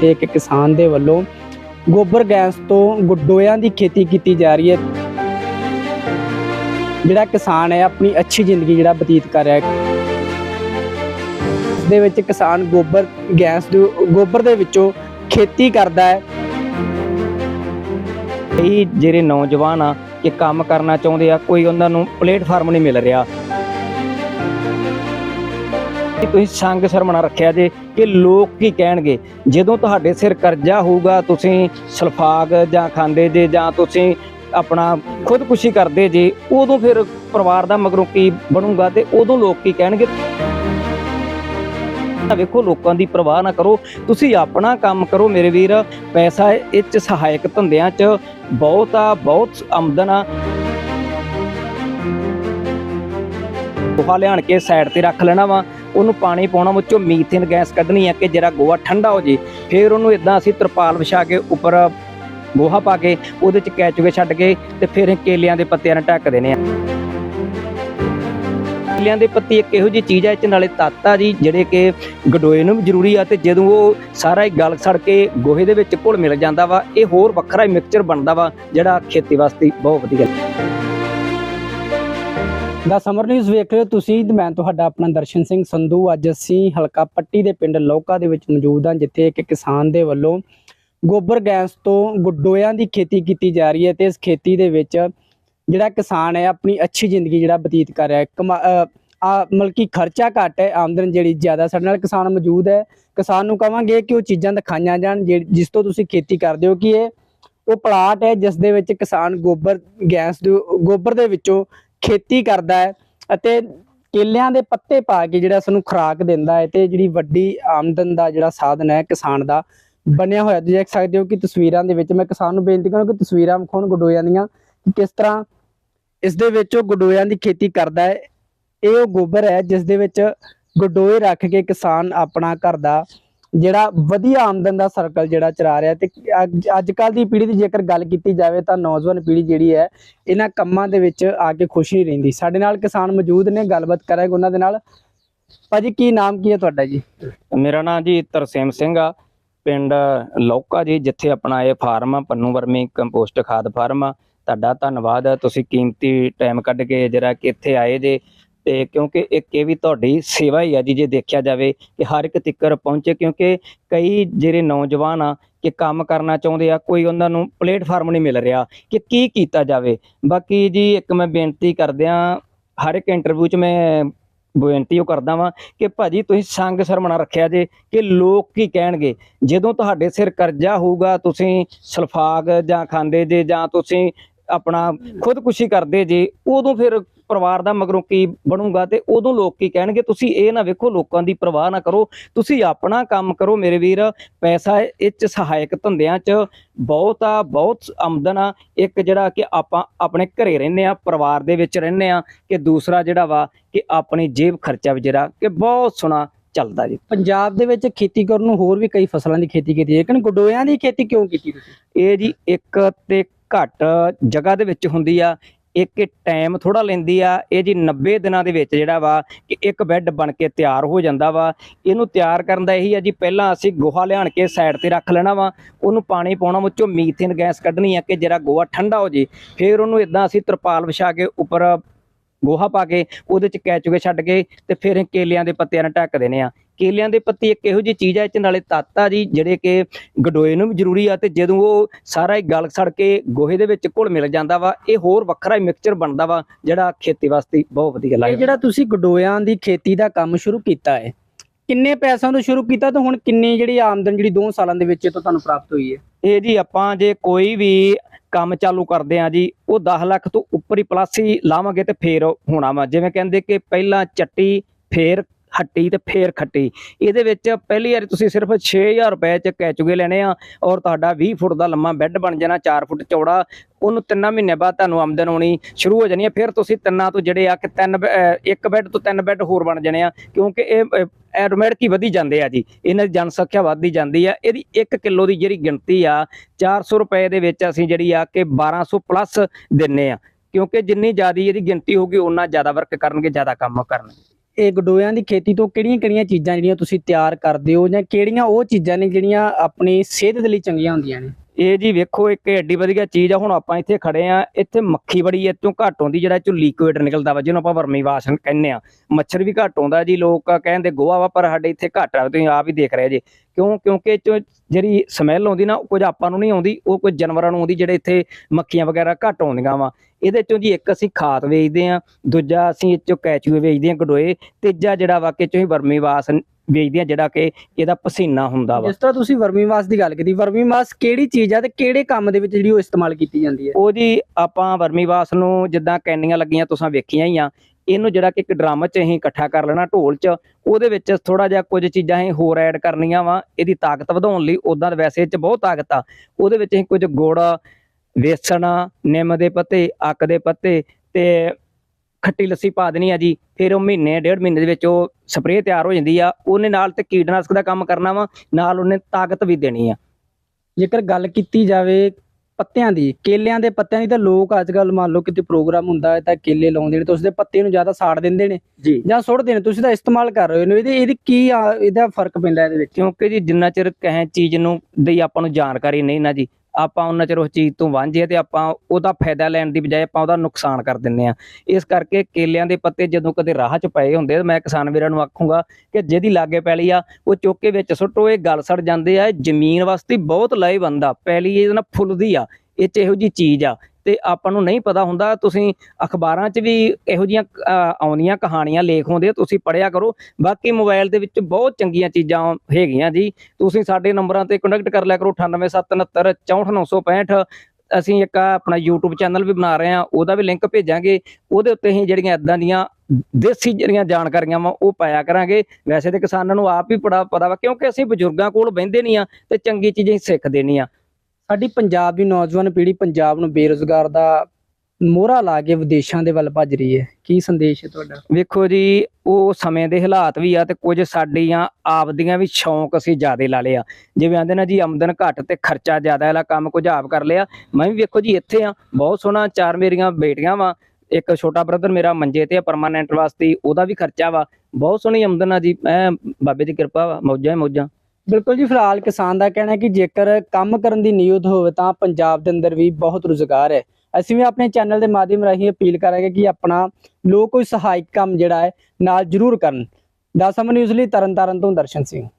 ਜਿੱਥੇ ਇੱਕ ਕਿਸਾਨ ਦੇ ਵੱਲੋਂ ਗੋਬਰ ਗੈਸ ਤੋਂ ਗੁੱਡੋਇਆਂ ਦੀ ਖੇਤੀ ਕੀਤੀ ਜਾ ਰਹੀ ਹੈ। ਜਿਹੜਾ ਕਿਸਾਨ ਹੈ, ਆਪਣੀ ਅੱਛੀ ਜ਼ਿੰਦਗੀ ਜਿਹੜਾ ਬਤੀਤ ਕਰ ਰਿਹਾ ਹੈ। ਦੇ ਵਿੱਚ ਕਿਸਾਨ ਗੋਬਰ ਗੈਸ ਦੇ, ਗੋਬਰ ਦੇ ਵਿੱਚੋਂ ਖੇਤੀ ਕਰਦਾ ਹੈ। ਕਈ ਜਿਹੜੇ ਨੌਜਵਾਨ ਆ ਕਿ ਕੰਮ ਕਰਨਾ ਚਾਹੁੰਦੇ ਆ, ਕੋਈ ਉਹਨਾਂ ਨੂੰ ਪਲੇਟਫਾਰਮ ਨਹੀਂ ਮਿਲ ਰਿਹਾ। ਕਿ ਤੁਸੀਂ ਸੰਗ ਸਰਮਣਾ ਰੱਖਿਆ ਜੇ ਕਿ ਲੋਕ ਕੀ ਕਹਿਣਗੇ? ਜਦੋਂ ਤੁਹਾਡੇ ਸਿਰ ਕਰਜ਼ਾ ਹੋਊਗਾ, ਤੁਸੀਂ ਸਲਫਾਗ ਜਾਂ ਖਾਂਦੇ ਜੇ ਜਾਂ ਤੁਸੀਂ ਆਪਣਾ ਖੁਦਕੁਸ਼ੀ ਕਰਦੇ ਜੇ, ਉਦੋਂ ਫਿਰ ਪਰਿਵਾਰ ਦਾ ਮਗਰੋਂ ਕੀ ਬਣੂਗਾ ਤੇ ਉਦੋਂ ਲੋਕ ਕੀ ਕਹਿਣਗੇ? ਤਾਂ ਵੇਖੋ, ਲੋਕਾਂ ਦੀ ਪਰਵਾਹ ਨਾ ਕਰੋ। ਤੁਸੀਂ ਆਪਣਾ ਕੰਮ ਕਰੋ ਮੇਰੇ ਵੀਰ। ਪੈਸਾ ਇਹ ਚ ਸਹਾਇਕ ਧੰਦਿਆਂ ਚ ਬਹੁਤ ਆ, ਬਹੁਤ ਆਮਦਨ ਆ। ਗੋਹਾ ਲਿਆਣ ਕੇ ਸਾਈਡ ਤੇ ਰੱਖ ਲੈਣਾ ਵਾ। ਉਹਨੂੰ ਪਾਣੀ ਪਾਉਣਾ ਵਿੱਚੋਂ ਮੀਥੇਨ ਗੈਸ ਕੱਢਣੀ ਹੈ ਕਿ ਜਿਹੜਾ ਗੋਹਾ ਠੰਡਾ ਹੋ ਜੇ। ਫਿਰ ਉਹਨੂੰ ਇਦਾਂ ਅਸੀਂ ਤਰਪਾਲ ਵਿਛਾ ਕੇ ਉੱਪਰ ਗੋਹਾ ਪਾ ਕੇ ਉਹਦੇ ਚ ਕੈਚੂਏ ਛੱਡ ਕੇ ਤੇ ਫਿਰ ਕੇਲਿਆਂ ਦੇ ਪੱਤਿਆਂ ਨਾਲ ਢੱਕ ਦੇਣੇ ਆ। ਕੇਲਿਆਂ ਦੇ ਪੱਤੀ ਇੱਕ ਇਹੋ ਜਿਹੀ ਚੀਜ਼ ਹੈ ਇਹ ਚ ਨਾਲੇ ਤੱਤ ਆ ਜੀ, ਜਿਹੜੇ ਕਿ ਗਡੋਏ ਨੂੰ ਵੀ ਜ਼ਰੂਰੀ ਆ ਤੇ ਜਦੋਂ ਉਹ ਸਾਰਾ ਹੀ ਗਲ ਸੜ ਕੇ ਗੋਹੇ ਦੇ ਵਿੱਚ ਘੁਲ ਮਿਲ ਜਾਂਦਾ ਵਾ, ਇਹ ਹੋਰ ਵੱਖਰਾ ਹੀ ਮਿਕਸਚਰ ਬਣਦਾ ਵਾ, ਜਿਹੜਾ ਖੇਤੀ ਵਾਸਤੇ ਬਹੁਤ ਵਧੀਆ। ਦਾ ਸਮਰ ਨਿਊਜ਼ ਵੇਖ ਰਹੇ ਹੋ ਤੁਸੀਂ। ਤੇ ਮੈਂ ਤੁਹਾਡਾ ਆਪਣਾ ਦਰਸ਼ਨ ਸਿੰਘ ਸੰਧੂ। ਅੱਜ ਅਸੀਂ ਹਲਕਾ ਪੱਟੀ ਦੇ ਪਿੰਡ ਲੋਕਾ ਦੇ ਵਿੱਚ ਮੌਜੂਦ ਹਾਂ, ਜਿੱਥੇ ਇੱਕ ਕਿਸਾਨ ਦੇ ਵੱਲੋਂ ਗੋਬਰ ਗੈਸ ਤੋਂ ਗੁੱਡੋਇਆਂ ਦੀ ਖੇਤੀ ਕੀਤੀ ਜਾ ਰਹੀ ਹੈ ਤੇ ਇਸ ਖੇਤੀ ਦੇ ਵਿੱਚ ਜਿਹੜਾ ਕਿਸਾਨ ਹੈ, ਆਪਣੀ ਅੱਛੀ ਜ਼ਿੰਦਗੀ ਜਿਹੜਾ ਬਤੀਤ ਕਰ ਰਿਹਾ ਹੈ। ਕਮਾ- ਅਹ ਆ ਮਲਕੀ ਖਰਚਾ ਘੱਟ ਹੈ, ਆਮਦਨ ਜਿਹੜੀ ਜ਼ਿਆਦਾ ਸਾਡੇ ਨਾਲ ਕਿਸਾਨ ਮੌਜੂਦ ਹੈ। ਕਿਸਾਨ ਨੂੰ ਕਵਾਂਗੇ ਕਿ ਉਹ ਚੀਜ਼ਾਂ ਦਿਖਾਈਆਂ ਜਾਣ ਜਿਹੜੀ- ਜਿਸ ਤੋਂ ਤੁਸੀਂ ਖੇਤੀ ਕਰਦੇ ਹੋ ਕਿ ਇਹ ਉਹ ਪਲਾਟ ਹੈ, ਜਿਸ ਦੇ ਵਿੱਚ ਕਿਸਾਨ ਗੋਬਰ ਗੈਸ ਦੇ ਗੋਬਰ ਦੇ ਵਿੱਚੋਂ ਖੇਤੀ ਕਰਦਾ ਹੈ ਅਤੇ ਕੇਲਿਆਂ ਦੇ ਪੱਤੇ ਪਾ ਕੇ ਜਿਹੜਾ ਸਾਨੂੰ ਖੁਰਾਕ ਦਿੰਦਾ ਹੈ ਤੇ ਜਿਹੜੀ ਵੱਡੀ ਆਮਦਨ ਦਾ ਜਿਹੜਾ ਸਾਧਨ ਹੈ ਕਿਸਾਨ ਦਾ ਬਣਿਆ ਹੋਇਆ। ਤੁਸੀਂ ਦੇਖ ਸਕਦੇ ਹੋ ਕਿ ਤਸਵੀਰਾਂ ਦੇ ਵਿੱਚ ਮੈਂ ਕਿਸਾਨ ਨੂੰ ਬੇਨਤੀ ਕਰਾਂ ਕਿ ਤਸਵੀਰਾਂ ਵਿਖਾਉਣ ਗਡੋਇਆਂ ਦੀਆਂ ਕਿ ਕਿਸ ਤਰ੍ਹਾਂ ਇਸ ਦੇ ਵਿੱਚ ਉਹ ਗਡੋਇਆਂ ਦੀ ਖੇਤੀ ਕਰਦਾ ਹੈ। ਇਹ ਉਹ ਗੋਬਰ ਹੈ ਜਿਸ ਦੇ ਵਿੱਚ ਗਡੋਏ ਰੱਖ ਕੇ ਕਿਸਾਨ ਆਪਣਾ ਘਰ ਦਾ ਜਿਹੜਾ ਵਧੀਆ ਆਮਦਨ ਦਾ ਸਰਕਲ ਜਿਹੜਾ ਚਲਾ ਰਿਹਾ ਤੇ ਅੱਜ ਕੱਲ ਦੀ ਪੀੜ੍ਹੀ ਦੀ ਜੇਕਰ ਗੱਲ ਕੀਤੀ ਜਾਵੇ ਤਾਂ ਨੌਜਵਾਨ ਪੀੜ੍ਹੀ ਜਿਹੜੀ ਹੈ, ਇਹਨਾਂ ਕੰਮਾਂ ਦੇ ਵਿੱਚ ਆ ਕੇ ਖੁਸ਼ ਨਹੀਂ ਰਹਿੰਦੀ। ਸਾਡੇ ਨਾਲ ਕਿਸਾਨ ਮੌਜੂਦ ਨੇ, ਗੱਲਬਾਤ ਕਰਾਂਗੇ ਉਹਨਾਂ ਦੇ ਨਾਲ। ਭਾਜੀ, ਕੀ ਨਾਮ, ਕੀ ਹੈ ਤੁਹਾਡਾ ਜੀ? ਮੇਰਾ ਨਾਮ ਜੀ ਤਰਸੇਮ ਸਿੰਘ ਆ। ਪਿੰਡ ਲੌਕਾ ਜੀ, ਜਿੱਥੇ ਆਪਣਾ ਇਹ ਫਾਰਮ ਆ, ਪੰਨੂ ਵਰਮੀ ਕੰਪੋਸਟ ਖਾਦ ਫਾਰਮ ਆ। ਤੁਹਾਡਾ ਧੰਨਵਾਦ ਤੁਸੀਂ ਕੀਮਤੀ ਟਾਈਮ ਕੱਢ ਕੇ ਜਿਹੜਾ ਕਿ ਇੱਥੇ ਆਏ ਜੇ। ਤੇ ਕਿਉਂਕਿ ਇੱਕ ਇਹ ਵੀ ਤੁਹਾਡੀ ਸੇਵਾ ਹੀ ਆ ਜੀ, ਜੇ ਦੇਖਿਆ ਜਾਵੇ ਕਿ ਹਰ ਇੱਕ ਤਿੱਕਰ ਪਹੁੰਚੇ, ਕਿਉਂਕਿ ਕਈ ਜਿਹੜੇ ਨੌਜਵਾਨ ਆ ਕਿ ਕੰਮ ਕਰਨਾ ਚਾਹੁੰਦੇ ਆ, ਕੋਈ ਉਹਨਾਂ ਨੂੰ ਪਲੇਟਫਾਰਮ ਨਹੀਂ ਮਿਲ ਰਿਹਾ ਕਿ ਕੀ ਕੀਤਾ ਜਾਵੇ। ਬਾਕੀ ਜੀ ਇੱਕ ਮੈਂ ਬੇਨਤੀ ਕਰਦਿਆਂ, ਹਰ ਇੱਕ ਇੰਟਰਵਿਊ 'ਚ ਮੈਂ ਬੇਨਤੀ ਉਹ ਕਰਦਾ ਵਾਂ ਕਿ ਭਾਜੀ ਤੁਸੀਂ ਸੰਗ ਸਰਮਣਾ ਰੱਖਿਆ ਜੇ ਕਿ ਲੋਕ ਕੀ ਕਹਿਣਗੇ। ਜਦੋਂ ਤੁਹਾਡੇ ਸਿਰ ਕਰਜ਼ਾ ਹੋਊਗਾ, ਤੁਸੀਂ ਸਲਫਾਗ ਜਾਂ ਖਾਂਦੇ ਜੇ ਜਾਂ ਤੁਸੀਂ ਆਪਣਾ ਖੁਦਕੁਸ਼ੀ ਕਰਦੇ ਜੇ ਉਦੋਂ ਫਿਰ ਪਰਿਵਾਰ ਦਾ ਮਗਰੋਂ ਕੀ ਬਣੂਗਾ ਤੇ ਉਦੋਂ ਲੋਕ ਕੀ ਕਹਿਣਗੇ? ਤੁਸੀਂ ਇਹ ਨਾ ਵੇਖੋ ਲੋਕਾਂ ਦੀ ਪਰਵਾਹ ਨਾ ਕਰੋ। ਤੁਸੀਂ ਆਪਣਾ ਕੰਮ ਕਰੋ ਮੇਰੇ ਵੀਰ। ਪੈਸਾ ਇਹ ਚ ਸਹਾਇਕ ਧੰਦਿਆਂ ਚ ਬਹੁਤ ਆ ਬਹੁਤ ਆਮਦਨ ਆ। ਇੱਕ ਜਿਹੜਾ ਕਿ ਆਪਾਂ ਆਪਣੇ ਘਰੇ ਰਹਿੰਦੇ ਆ ਪਰਿਵਾਰ ਦੇ ਵਿੱਚ ਰਹਿੰਦੇ ਆ ਕਿ ਦੂਸਰਾ ਜਿਹੜਾ ਵਾ ਕਿ ਆਪਣੀ ਜੇਬ ਖਰਚਾ ਵੀ ਜਿਹੜਾ ਕਿ ਬਹੁਤ ਸੋਹਣਾ ਚੱਲਦਾ ਜੀ। ਪੰਜਾਬ ਦੇ ਵਿੱਚ ਖੇਤੀ ਕਰਨ ਨੂੰ ਹੋਰ ਵੀ ਕਈ ਫਸਲਾਂ ਦੀ ਖੇਤੀ ਕੀਤੀ ਹੈ। ਲੇਕਿਨ ਗਡੋਇਆਂ ਦੀ ਖੇਤੀ ਕਿਉਂ ਕੀਤੀ ਤੁਸੀਂ? ਇਹ ਜੀ ਇੱਕ ਤੇ ਘੱਟ ਜਗ੍ਹਾ ਦੇ ਵਿੱਚ ਹੁੰਦੀ ਆ, ਇੱਕ ਟਾਈਮ ਥੋੜਾ ਲੈਂਦੀ ਆ, ਇਹ ਜੀ 90 ਦਿਨਾਂ ਦੇ ਵਿੱਚ ਜਿਹੜਾ ਵਾ ਕਿ ਇੱਕ ਬੈੱਡ ਬਣ ਕੇ ਤਿਆਰ ਹੋ ਜਾਂਦਾ ਵਾ। ਇਹਨੂੰ ਤਿਆਰ ਕਰਨ ਦਾ ਇਹੀ ਆ ਜੀ, ਪਹਿਲਾਂ ਅਸੀਂ ਗੋਹਾ ਲਿਆਣ ਕੇ ਸਾਈਡ ਤੇ ਰੱਖ ਲੈਣਾ ਵਾ, ਉਹਨੂੰ ਪਾਣੀ ਪਾਉਣਾ ਵਿੱਚੋਂ ਮੀਥੇਨ ਗੈਸ ਕੱਢਣੀ ਆ ਕਿ ਜਿਹੜਾ ਗੋਹਾ ਠੰਡਾ ਹੋ ਜੇ। ਫਿਰ ਉਹਨੂੰ ਇਦਾਂ ਅਸੀਂ ਤਰਪਾਲ ਵਿਛਾ ਕੇ ਉੱਪਰ ਗੋਹਾ ਪਾ ਕੇ ਉਹਦੇ ਚ ਕੈਚੂਏ ਛੱਡ ਕੇ ਤੇ ਫਿਰ ਕੇਲਿਆਂ ਦੇ ਪੱਤਿਆਂ ਨਾਲ ਢੱਕ ਦੇਣੇ ਆ। ਕੇਲਿਆਂ ਦੇ ਪੱਤੀ ਇੱਕ ਇਹੋ ਜਿਹੀ ਚੀਜ਼ ਆ ਇਹ ਚ ਨਾਲੇ ਤੱਤ ਆ ਜੀ ਜਿਹੜੇ ਕਿ ਗਡੋਏ ਨੂੰ ਵੀ ਜ਼ਰੂਰੀ ਆ ਤੇ ਜਦੋਂ ਉਹ ਸਾਰਾ ਹੀ ਗਲ ਸੜ ਕੇ ਗੋਹੇ ਦੇ ਵਿੱਚ ਘੁਲ ਮਿਲ ਜਾਂਦਾ ਵਾ ਇਹ ਹੋਰ ਵੱਖਰਾ ਹੀ ਮਿਕਸਚਰ ਬਣਦਾ ਵਾ ਜਿਹੜਾ ਖੇਤੀ ਵਾਸਤੇ ਬਹੁਤ ਵਧੀਆ ਇਹ ਲੱਗਦਾ। ਜਿਹੜਾ ਤੁਸੀਂ ਗਡੋਇਆਂ ਦੀ ਖੇਤੀ ਦਾ ਕੰਮ ਸ਼ੁਰੂ ਕੀਤਾ ਹੈ ਕਿੰਨੇ ਪੈਸਿਆਂ ਤੋਂ ਸ਼ੁਰੂ ਕੀਤਾ ਤੇ ਹੁਣ ਕਿੰਨੀ ਜਿਹੜੀ ਆਮਦਨ ਜਿਹੜੀ 2 ਸਾਲਾਂ ਦੇ ਵਿੱਚ ਇਹ ਤੋਂ ਤੁਹਾਨੂੰ ਪ੍ਰਾਪਤ ਹੋਈ ਹੈ? ਇਹ ਜੀ ਆਪਾਂ ਜੇ ਕੋਈ ਵੀ ਕੰਮ ਚਾਲੂ ਕਰਦੇ ਆ ਜੀ ਉਹ 10 ਲੱਖ ਤੋਂ ਉੱਪਰ ਹੀ ਪਲੱਸ ਹੀ ਲਾਵਾਂਗੇ ਤੇ ਫੇਰ ਹੋਣਾ ਵਾ ਜਿਵੇਂ ਕਹਿੰਦੇ ਕਿ ਪਹਿਲਾਂ ਚੱਟੀ ਫੇਰ ਹੱਟੀ ਤੇ ਫੇਰ ਖੱਟੀ। ਇਹਦੇ ਵਿੱਚ ਪਹਿਲੀ ਵਾਰੀ ਤੁਸੀਂ ਸਿਰਫ 6000 ਰੁਪਏ ਚ ਕੈਚੂਗੇ ਲੈਣੇ ਆ ਔਰ ਤੁਹਾਡਾ 20 ਫੁੱਟ ਦਾ ਲੰਮਾ ਬੈੱਡ ਬਣ ਜਾਣਾ 4 ਫੁੱਟ ਚੌੜਾ। ਉਹਨੂੰ ਤਿੰਨਾਂ ਮਹੀਨੇ ਬਾਅਦ ਤੁਹਾਨੂੰ ਆਮਦਨ ਆਉਣੀ ਸ਼ੁਰੂ ਹੋ ਜਾਣੀ ਹੈ ਫਿਰ ਤੁਸੀਂ ਤਿੰਨਾਂ ਤੋਂ ਜਿਹੜੇ ਆ ਕਿ ਤਿੰਨ ਇੱਕ ਬੈੱਡ ਤੋਂ ਤਿੰਨ ਬੈੱਡ ਹੋਰ ਬਣ ਜਾਣੇ ਆ। ਕਿਉਂਕਿ ਇਹ ਐਟੋਮੈਟਿਕ ਹੀ ਵਧੀ ਜਾਂਦੇ ਆ ਜੀ। ਇਹਨਾਂ ਦੀ ਜਨਸੰਖਿਆ ਵੱਧਦੀ ਜਾਂਦੀ ਆ। ਇਹਦੀ 1 ਕਿਲੋ ਦੀ ਜਿਹੜੀ ਗਿਣਤੀ ਆ 400 ਰੁਪਏ ਦੇ ਵਿੱਚ ਅਸੀਂ ਜਿਹੜੀ ਆ ਕਿ 1200 ਪਲੱਸ ਦਿੰਨੇ ਆ। ਕਿਉਂਕਿ ਜਿੰਨੀ ਜ਼ਿਆਦਾ ਇਹਦੀ ਗਿਣਤੀ ਹੋਊਗੀ ਉਨਾ ਜ਼ਿਆਦਾ ਵਰਕ ਕਰਨਗੇ, ਜ਼ਿਆਦਾ ਕੰਮ ਕਰਨਗੇ। ਇਹ ਗਡੋਇਆਂ ਦੀ ਖੇਤੀ ਤੋਂ ਕਿਹੜੀਆਂ-ਕਿਹੜੀਆਂ ਚੀਜ਼ਾਂ ਜਿਹੜੀਆਂ ਤੁਸੀਂ ਤਿਆਰ ਕਰਦੇ ਹੋ ਜਾਂ ਕਿਹੜੀਆਂ ਉਹ ਚੀਜ਼ਾਂ ਨੇ ਜਿਹੜੀਆਂ ਆਪਣੀ ਸਿਹਤ ਦੇ ਲਈ ਚੰਗੀਆਂ ਹੁੰਦੀਆਂ ਨੇ? ਇਹ ਜੀ ਵੇਖੋ, ਇੱਕ ਐਡੀ ਵਧੀਆ ਚੀਜ਼ ਆ, ਹੁਣ ਆਪਾਂ ਇੱਥੇ ਖੜੇ ਆ, ਇੱਥੇ ਮੱਖੀ ਬੜੀ ਇਹ ਤੋਂ ਘੱਟ ਹੁੰਦੀ ਜਿਹੜਾ ਚੋਂ ਲਿਕੁਇਡ ਨਿਕਲਦਾ ਵਾ, ਜਿਹਨੂੰ ਆਪਾਂ ਵਰਮੀ ਵਾਸਨ ਕਹਿੰਦੇ ਆ। ਮੱਛਰ ਵੀ ਘੱਟ ਹੁੰਦਾ ਜੀ, ਲੋਕ ਕਹਿੰਦੇ ਗੋਹਾ ਵਾ, ਪਰ ਸਾਡੇ ਇੱਥੇ ਘੱਟ ਆ, ਤੁਸੀਂ ਆਪ ਹੀ ਦੇਖ ਰਹੇ ਜੇ। ਕਿਉਂ? ਕਿਉਂਕਿ ਇਹ ਚੋਂ ਜਿਹੜੀ ਸਮੈਲ ਆਉਂਦੀ ਨਾ, ਉਹ ਕੁਝ ਆਪਾਂ ਨੂੰ ਨਹੀਂ ਆਉਂਦੀ, ਉਹ ਕੁਝ ਜਾਨਵਰਾਂ ਨੂੰ ਆਉਂਦੀ, ਜਿਹੜੇ ਇੱਥੇ ਮੱਖੀਆਂ ਵਗੈਰਾ ਘੱਟ ਆਉਂਦੀਆਂ ਵਾ। ਇਹਦੇ ਚੋਂ ਜੀ ਇੱਕ ਅਸੀਂ ਖਾਦ ਵੇਚਦੇ ਆ, ਦੂਜਾ ਅਸੀਂ ਇਹ ਚੋਂ ਕੈਚੂਏ ਵੇਚਦੇ ਆ, ਗਡੋਏ, ਤੀਜਾ ਜਿਹੜਾ ਵਾ ਕਿ ਚੋਂ ਹੀ ਵਰਮੀ ਵਾਸਨ ਵੇਚਦੇ ਆ ਜਿਹੜਾ ਕਿ ਇਹਦਾ ਪਸੀਨਾ ਹੁੰਦਾ ਵਾ। ਜਿਸ ਤਰ੍ਹਾਂ ਤੁਸੀਂ ਵਰਮੀਵਾਸ ਦੀ ਗੱਲ ਕੀਤੀ ਵਰਮੀਵਾਸ ਕਿਹੜੀ ਚੀਜ਼ ਆ ਤੇ ਕਿਹੜੇ ਕੰਮ ਦੇ ਵਿੱਚ ਜਿਹੜੀ ਉਹ ਇਸਤੇਮਾਲ ਕੀਤੀ ਜਾਂਦੀ ਹੈ? ਉਹ ਜੀ ਆਪਾਂ ਵਰਮੀਵਾਸ ਨੂੰ ਜਿੱਦਾਂ ਕੈਨੀਆਂ ਲੱਗੀਆਂ ਤੁਸੀਂ ਵੇਖੀਆਂ ਹੀ ਆ ਇਹਨੂੰ ਜਿਹੜਾ ਕਿ ਇੱਕ ਡਰਮ 'ਚ ਅਸੀਂ ਇਕੱਠਾ ਕਰ ਲੈਣਾ ਢੋਲ 'ਚ ਉਹਦੇ ਵਿੱਚ ਥੋੜਾ ਜਿਹਾ ਕੁਝ ਚੀਜ਼ਾਂ ਅਸੀਂ ਹੋਰ ਐਡ ਕਰਨੀਆਂ ਵਾ ਇਹਦੀ ਤਾਕਤ ਵਧਾਉਣ ਲਈ ਉਦਾਂ ਵੈਸੇ ਇਹ 'ਚ ਬਹੁਤ ਤਾਕਤ ਆ। ਉਹਦੇ ਵਿੱਚ ਅਸੀਂ ਕੁਝ ਗੁੜ ਵੇਸਣ ਨਿੰਮ ਦੇ ਪੱਤੇ ਅੱਕ ਦੇ ਪੱਤੇ ਤੇ ਖੱਟੀ ਲੱਸੀ ਪਾ ਦੇਣੀ ਆ ਜੀ। ਫਿਰ ਉਹ ਮਹੀਨੇ ਡੇਢ ਮਹੀਨੇ ਦੇ ਵਿੱਚ ਉਹ ਸਪਰੇਅ ਤਿਆਰ ਹੋ ਜਾਂਦੀ ਆ। ਉਹਨੇ ਨਾਲ ਤੇ ਕੀਟਨਾਸ਼ਕ ਦਾ ਕੰਮ ਕਰਨਾ ਵਾ ਨਾਲ ਉਹਨੇ ਤਾਕਤ ਵੀ ਦੇਣੀ ਆ। ਜੇਕਰ ਗੱਲ ਕੀਤੀ ਜਾਵੇ ਪੱਤਿਆਂ ਦੀ ਕੇਲਿਆਂ ਦੇ ਪੱਤਿਆਂ ਦੀ ਤਾਂ ਲੋਕ ਅੱਜ ਕੱਲ ਮੰਨ ਲਓ ਕਿਤੇ ਪ੍ਰੋਗਰਾਮ ਹੁੰਦਾ ਹੈ ਤਾਂ ਕੇਲੇ ਲਾਉਂਦੇ ਨੇ ਤਾਂ ਉਸਦੇ ਪੱਤੇ ਨੂੰ ਜ਼ਿਆਦਾ ਸਾੜ ਦਿੰਦੇ ਨੇ ਜੀ। ਜਾਂ ਸੁੱਟਦੇ ਨੇ ਤੁਸੀਂ ਤਾਂ ਇਸਤੇਮਾਲ ਕਰ ਰਹੇ ਹੋ ਇਹਦੇ ਇਹਦੀ ਕੀ ਇਹਦਾ ਫ਼ਰਕ ਪੈਂਦਾ ਇਹਦੇ ਵਿੱਚ? ਕਿਉਂਕਿ ਜੀ ਜਿੰਨਾ ਚਿਰ ਕਹੇ ਚੀਜ਼ ਨੂੰ ਦੀ ਆਪਾਂ ਨੂੰ ਜਾਣਕਾਰੀ ਨਹੀਂ ਨਾ ਜੀ ਆਪਾਂ ਉਹਨਾਂ ਚਿਰ ਉਸ ਚੀਜ਼ ਤੋਂ ਵਾਂਝੇ ਆ ਤੇ ਆਪਾਂ ਉਹਦਾ ਫਾਇਦਾ ਲੈਣ ਦੀ ਬਜਾਏ ਆਪਾਂ ਉਹਦਾ ਨੁਕਸਾਨ ਕਰ ਦਿੰਨੇ ਆ। ਇਸ ਕਰਕੇ ਕੇਲਿਆਂ ਦੇ ਪੱਤੇ ਜਦੋਂ ਕਦੇ ਰਾਹ 'ਚ ਪਏ ਹੁੰਦੇ ਤਾਂ ਮੈਂ ਕਿਸਾਨ ਵੀਰਾਂ ਨੂੰ ਆਖੂੰਗਾ ਕਿ ਜਿਹਦੀ ਲਾਗੇ ਪੈਲੀ ਆ, ਉਹ ਚੁੱਕ ਕੇ ਵਿੱਚ ਸੁੱਟੋ, ਇਹ ਗਲ ਸੜ ਜਾਂਦੇ ਆ ਜ਼ਮੀਨ ਵਾਸਤੇ ਬਹੁਤ ਲਾਹੇਵੰਦ ਆ। ਪੈਲੀ ਇਹਦੇ ਨਾਲ ਫੁੱਲਦੀ ਆ ਇਹ 'ਚ ਇਹੋ ਜੀ ਚੀਜ਼ ਆ। ਤੇ ਆਪਾਂ ਨੂੰ ਨਹੀਂ ਪਤਾ ਹੁੰਦਾ ਤੁਸੀਂ ਅਖਬਾਰਾਂ 'ਚ ਵੀ ਇਹੋ ਜੀਆਂ ਆਉਂਦੀਆਂ ਕਹਾਣੀਆਂ ਲੇਖ ਹੁੰਦੇ ਆ, ਤੁਸੀਂ ਪੜ੍ਹਿਆ ਕਰੋ। ਬਾਕੀ ਮੋਬਾਈਲ ਦੇ ਵਿੱਚ ਬਹੁਤ ਚੰਗੀਆਂ ਚੀਜ਼ਾਂ ਹੈਗੀਆਂ ਜੀ। ਤੁਸੀਂ ਸਾਡੇ ਨੰਬਰਾਂ ਤੇ ਕੰਟੈਕਟ ਕਰ ਲਿਆ ਕਰੋ 98769 64965 ਅਸੀਂ ਇੱਕ ਆਪਣਾ YouTube ਚੈਨਲ ਵੀ ਬਣਾ ਰਹੇ ਹਾਂ ਉਹਦਾ ਵੀ ਲਿੰਕ ਭੇਜਾਂਗੇ। ਉਹਦੇ ਉੱਤੇ ਅਸੀਂ ਜਿਹੜੀਆਂ ਇਦਾਂ ਦੀਆਂ ਦੇਸੀ ਜਿਹੜੀਆਂ ਜਾਣਕਾਰੀਆਂ ਵਾ ਉਹ ਪਾਇਆ ਕਰਾਂਗੇ। ਵੈਸੇ ਤੇ ਕਿਸਾਨਾਂ ਨੂੰ ਆਪ ਹੀ ਪੜਾ ਪਤਾ ਵਾ ਕਿਉਂਕਿ ਅਸੀਂ ਬਜ਼ੁਰਗਾਂ ਕੋਲ ਬਹਿੰਦੇ ਨਹੀਂ ਆ ਤੇ ਚੰਗੀ ਚੀਜ਼ਾਂ ਸਿੱਖਦੇ ਨਹੀਂ ਆ। ਸਾਡੀ ਪੰਜਾਬ ਦੀ ਨੌਜਵਾਨ ਪੀੜ੍ਹੀ ਪੰਜਾਬ ਨੂੰ ਬੇਰੁਜ਼ਗਾਰ ਦਾ ਮੋਹਰਾ ਲਾ ਕੇ ਵਿਦੇਸ਼ਾਂ ਦੇ ਵੱਲ ਭੱਜ ਰਹੀ ਹੈ। ਕੀ ਸੰਦੇਸ਼ ਹੈ ਤੁਹਾਡਾ? ਵੇਖੋ ਜੀ, ਉਹ ਸਮੇਂ ਦੇ ਹਾਲਾਤ ਵੀ ਆ ਤੇ ਕੁਝ ਸਾਡੀਆਂ, ਆਪਦੀਆਂ ਵੀ ਸ਼ੌਂਕ ਅਸੀਂ ਜ਼ਿਆਦੇ ਲਾ ਲਿਆ ਜਿਵੇਂ ਆਂਦੇ ਨਾ ਜੀ, ਆਮਦਨ ਘੱਟ ਤੇ ਖਰਚਾ ਜ਼ਿਆਦਾ ਵਾਲਾ ਕੰਮ ਕੁਝ ਆਪ ਕਰ ਲਿਆ। ਮੈਂ ਵੀ ਵੇਖੋ ਜੀ, ਇੱਥੇ ਆ, ਬਹੁਤ ਸੋਹਣਾ ਚਾਰ ਮੇਰੀਆਂ ਬੇਟੀਆਂ ਵਾ। ਇੱਕ ਛੋਟਾ ਬ੍ਰਦਰ ਮੇਰਾ ਮੰਜੇ ਤੇ ਆ ਪਰਮਾਨੈਂਟ ਵਾਸਤੇ, ਉਹਦਾ ਵੀ ਖਰਚਾ ਵਾ। ਬਹੁਤ ਸੋਹਣੀ ਆਮਦਨ ਆ ਜੀ, ਐ, ਬਾਬੇ ਦੀ ਕਿਰਪਾ ਵਾ, ਮੌਜਾਂ ਹੀ ਮੌਜਾਂ। ਬਿਲਕੁਲ ਜੀ, ਫਿਲਹਾਲ ਕਿਸਾਨ ਦਾ ਕਹਿਣਾ ਹੈ ਕਿ ਜੇਕਰ ਕੰਮ ਕਰਨ ਦੀ ਨੀਅਤ ਹੋਵੇ ਤਾਂ ਪੰਜਾਬ ਦੇ ਅੰਦਰ ਵੀ ਬਹੁਤ ਰੁਜ਼ਗਾਰ ਹੈ। ਅਸੀਂ ਵੀ ਆਪਣੇ ਚੈਨਲ ਦੇ ਮਾਧਿਅਮ ਰਾਹੀਂ ਅਪੀਲ ਕਰਾਂਗੇ ਕਿ ਆਪਣਾ ਲੋਕ ਕੋਈ ਸਹਾਇਕ ਕੰਮ ਜਿਹੜਾ ਹੈ, ਨਾਲ ਜ਼ਰੂਰ ਕਰਨ। ਦਸਮ ਨਿਊਜ਼ ਲਈ ਤਰਨਤਾਰਨ ਤੋਂ ਦਰਸ਼ਨ ਸਿੰਘ।